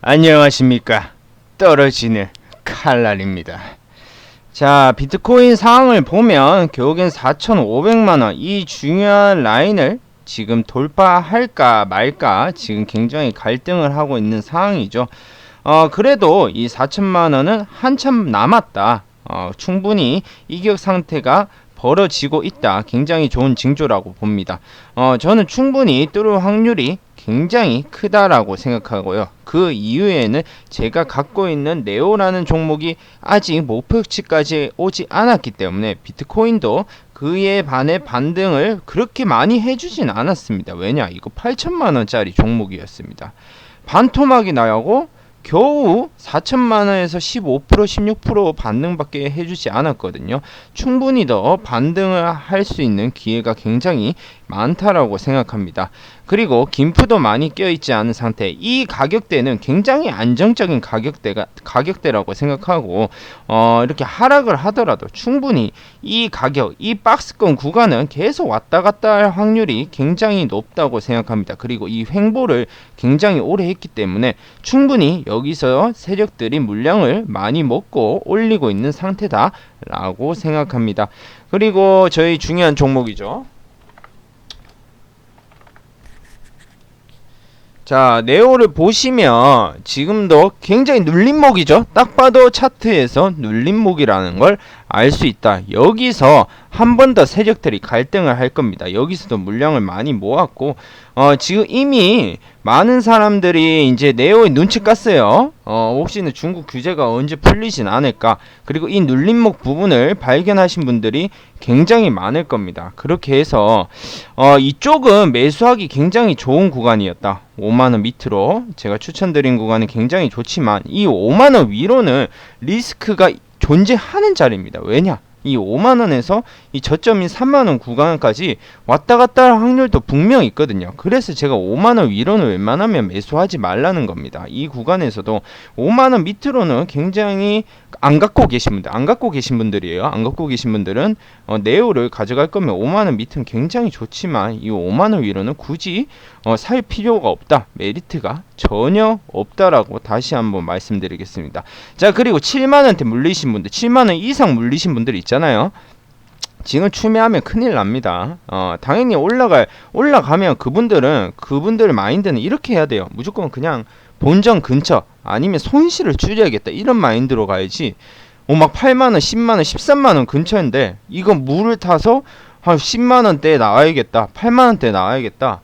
안녕하십니까. 떨어지는 칼날입니다. 자, 비트코인 상황을 보면 결국엔 4,500만원 이 중요한 라인을 지금 돌파할까 말까 지금 굉장히 갈등을 하고 있는 상황이죠. 어, 그래도 이 4천만 원은 한참 남았다. 어, 충분히 이격 상태가 벌어지고 있다. 굉장히 좋은 징조라고 봅니다. 어, 저는 충분히 뚫을 확률이 굉장히 크다라고 생각하고요. 그 이후에는 제가 갖고 있는 네오라는 종목이 아직 목표치까지 오지 않았기 때문에 비트코인도 그에 반해 반등을 그렇게 많이 해주진 않았습니다. 왜냐? 이거 8천만 원짜리 종목이었습니다. 반토막이 나고 겨우 4천만 원에서 15% 16% 반등밖에 해주지 않았거든요. 충분히 더 반등을 할 수 있는 기회가 굉장히 많다라고 생각합니다. 그리고 김프도 많이 껴있지 않은 상태. 이 가격대는 굉장히 안정적인 가격대가 가격대라고 생각하고 어, 이렇게 하락을 하더라도 충분히 이 가격, 이 박스권 구간은 계속 왔다 갔다 할 확률이 굉장히 높다고 생각합니다. 그리고 이 횡보를 굉장히 오래 했기 때문에 충분히 여기서 세력들이 물량을 많이 먹고 올리고 있는 상태다 라고 생각합니다. 그리고 저희 중요한 종목이죠. 자, 네오를 보시면 지금도 굉장히 눌림목이죠. 딱 봐도 차트에서 눌림목이라는 걸 알 수 있다. 여기서 한 번 더 세력들이 갈등을 할 겁니다. 여기서도 물량을 많이 모았고 어, 지금 이미 많은 사람들이 이제 네오의 눈치 깠어요. 어, 혹시는 중국 규제가 언제 풀리진 않을까. 그리고 이 눌림목 부분을 발견하신 분들이 굉장히 많을 겁니다. 그렇게 해서 어, 이쪽은 매수하기 굉장히 좋은 구간이었다. 5만원 밑으로 제가 추천드린 구간은 굉장히 좋지만 이 5만원 위로는 리스크가 존재하는 자리입니다. 왜냐? 이 5만 원에서 이 저점인 3만 원 구간까지 왔다 갔다 할 확률도 분명 있거든요. 그래서 제가 5만 원 위로는 웬만하면 매수하지 말라는 겁니다. 이 구간에서도 5만 원 밑으로는 굉장히 안 갖고 계신 분들, 안 갖고 계신 분들이에요. 안 갖고 계신 분들은 어, 네오를 가져갈 거면 5만 원 밑은 굉장히 좋지만 이 5만 원 위로는 굳이 어, 살 필요가 없다. 메리트가 전혀 없다라고 다시 한번 말씀드리겠습니다. 자, 그리고 7만 원대 물리신 분들, 7만 원 이상 물리신 분들 있잖아요. 지금 추매하면 큰일 납니다. 어, 당연히 올라갈 올라가면 그분들은 그분들 마인드는 이렇게 해야 돼요. 무조건 그냥 본전 근처 아니면 손실을 줄여야겠다 이런 마인드로 가야지. 어, 막 8만 원, 10만 원, 13만 원 근처인데 이거 물을 타서 한 10만 원대에 나와야겠다. 8만 원대에 나와야겠다.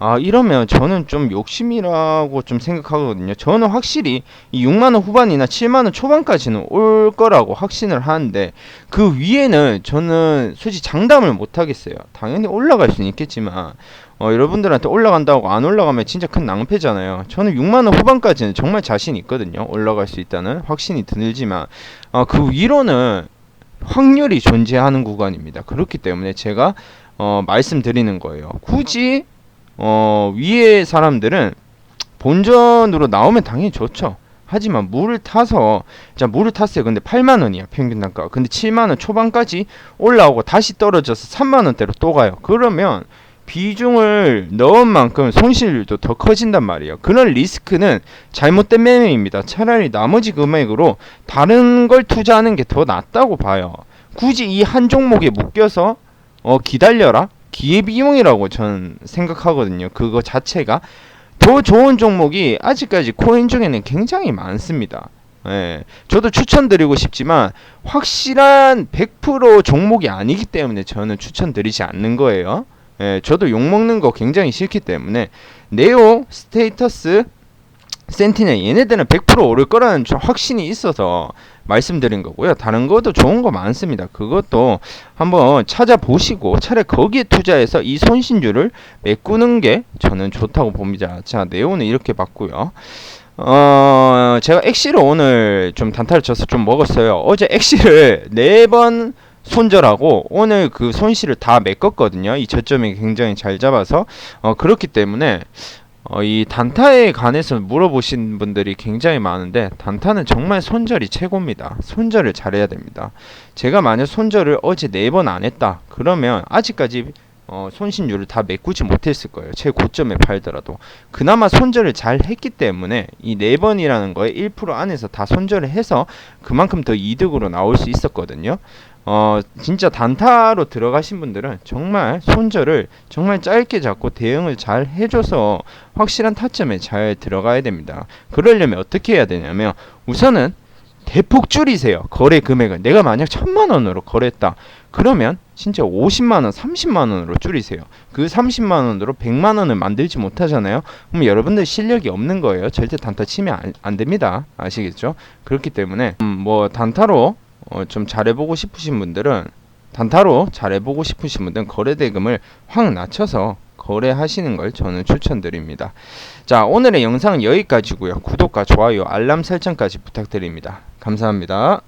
아 이러면 저는 좀 욕심이라고 좀 생각하거든요. 저는 확실히 이 6만 원 후반이나 7만 원 초반까지는 올 거라고 확신을 하는데 그 위에는 저는 솔직히 장담을 못 하겠어요. 당연히 올라갈 수는 있겠지만 어, 여러분들한테 올라간다고 안 올라가면 진짜 큰 낭패잖아요. 저는 6만 원 후반까지는 정말 자신 있거든요. 올라갈 수 있다는 확신이 들지만 어, 그 위로는 확률이 존재하는 구간입니다. 그렇기 때문에 제가 어, 말씀드리는 거예요. 굳이 어, 위에 사람들은 본전으로 나오면 당연히 좋죠. 하지만 물을 타서 자 물을 탔어요. 근데 8만 원이야 평균 단가가. 근데 7만 원 초반까지 올라오고 다시 떨어져서 3만 원대로 또 가요. 그러면 비중을 넣은 만큼 손실도 더 커진단 말이에요. 그런 리스크는 잘못된 매매입니다. 차라리 나머지 금액으로 다른 걸 투자하는 게 더 낫다고 봐요. 굳이 이 한 종목에 묶여서 어 기다려라 기회비용이라고 저는 생각하거든요. 그거 자체가 더 좋은 종목이 아직까지 코인 중에는 굉장히 많습니다. 예, 저도 추천드리고 싶지만 확실한 100% 종목이 아니기 때문에 저는 추천드리지 않는 거예요. 예, 저도 욕 먹는 거 굉장히 싫기 때문에 네오, 스테이터스, 센티넬 얘네들은 100% 오를 거라는 저 확신이 있어서 말씀드린 거고요. 다른 것도 좋은 거 많습니다. 그것도 한번 찾아보시고 차라리 거기에 투자해서 이 손신율을 메꾸는 게 저는 좋다고 봅니다. 자, 네오는 이렇게 봤고요. 어, 제가 엑시를 오늘 좀 단타를 쳐서 좀 먹었어요. 어제 엑시를 네 번 손절하고 오늘 그 손실을 다 메꿨거든요. 이 저점이 굉장히 잘 잡아서 어, 그렇기 때문에 어, 이 단타에 관해서 물어보신 분들이 굉장히 많은데 단타는 정말 손절이 최고입니다. 손절을 잘해야 됩니다. 제가 만약 손절을 어제 네 번 안 했다 그러면 아직까지 어, 손신율을 다 메꾸지 못했을 거예요. 최고점에 팔더라도 그나마 손절을 잘 했기 때문에 이네 번이라는 거에 1% 안에서 다 손절을 해서 그만큼 더 이득으로 나올 수 있었거든요. 어 진짜 단타로 들어가신 분들은 정말 손절을 정말 짧게 잡고 대응을 잘 해줘서 확실한 타점에 잘 들어가야 됩니다. 그러려면 어떻게 해야 되냐면 우선은 대폭 줄이세요. 거래 금액을 내가 만약 천만 원으로 거래했다. 그러면 진짜 50만 원, 30만 원으로 줄이세요. 그 30만 원으로 100만 원을 만들지 못하잖아요. 그럼 여러분들 실력이 없는 거예요. 절대 단타 치면 안, 안 됩니다. 아시겠죠? 그렇기 때문에 음, 뭐 단타로 어, 좀 잘해보고 싶으신 분들은 단타로 잘해보고 싶으신 분들은 거래 대금을 확 낮춰서 거래하시는 걸 저는 추천드립니다. 자, 오늘의 영상은 여기까지고요. 구독과 좋아요, 알람 설정까지 부탁드립니다. 감사합니다.